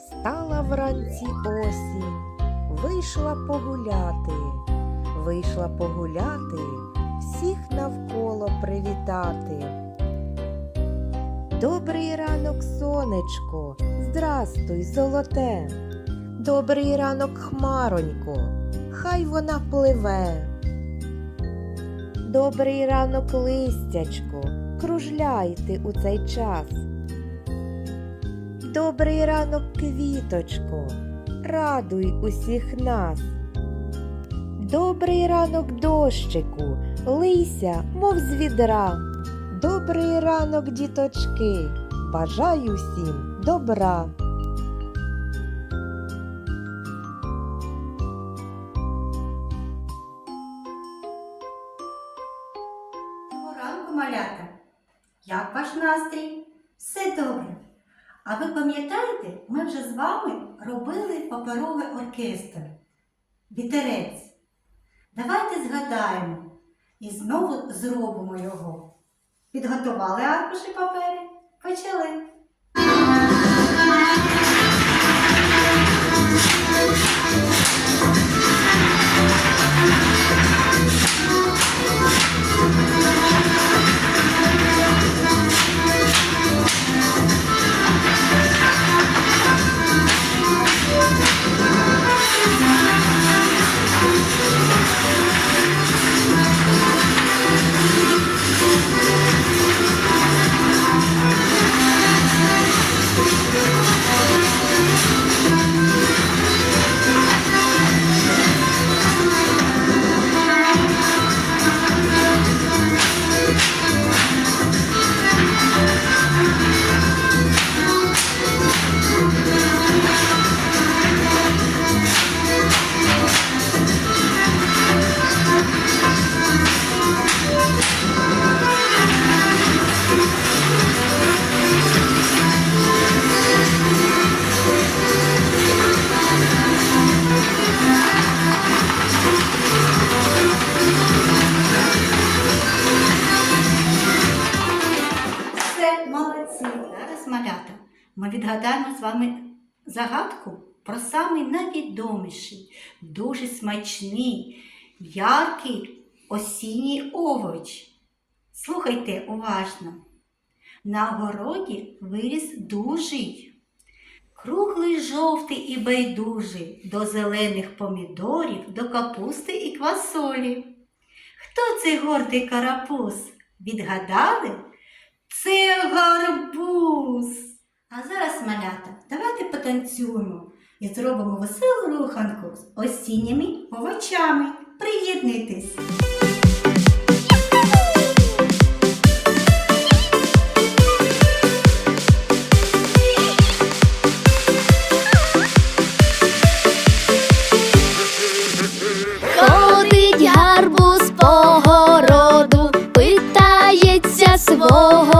Встала вранці осінь, вийшла погуляти, вийшла погуляти, всіх навколо привітати. Добрий ранок, сонечко, здрастуй, золоте. Добрий ранок, хмаронько, хай вона пливе. Добрий ранок, листячко, кружляйте у цей час. Добрий ранок, квіточко, радуй усіх нас. Добрий ранок, дощику, лийся, мов з відра. Добрий ранок, діточки, бажаю всім добра. Ранку, малята! Як ваш настрій? Все добре. А ви пам'ятаєте, ми вже з вами робили паперовий оркестр. Вітерець. Давайте згадаємо і знову зробимо його. Підготували аркуші папери? Почали. Відгадаємо з вами загадку про самий найвідоміший, дуже смачний, яркий осінній овоч. Слухайте уважно. На городі виріс дужий, круглий жовтий і байдужий, до зелених помідорів, до капусти і квасолі. Хто цей гордий карапуз? Відгадали? Це гарбуз. А малята, давайте потанцюємо і зробимо веселу руханку з осінніми овочами. Приєднуйтесь! Ходить гарбуз по городу, питається свого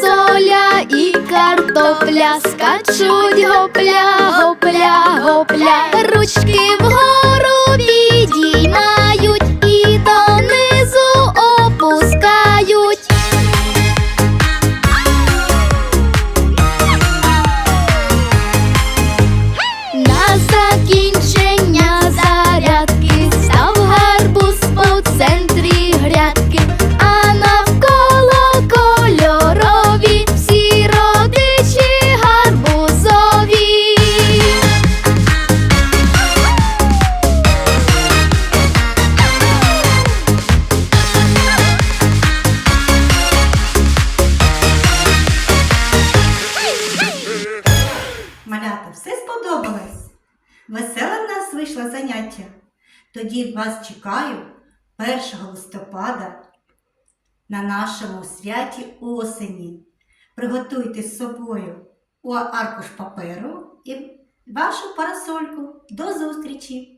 картопля, скачуть гопля, гопля, гопля, ручки вгору все сподобалось? Веселе в нас вийшло заняття. Тоді вас чекаю 1 листопада на нашому святі осені. Приготуйте з собою аркуш паперу і вашу парасольку. До зустрічі!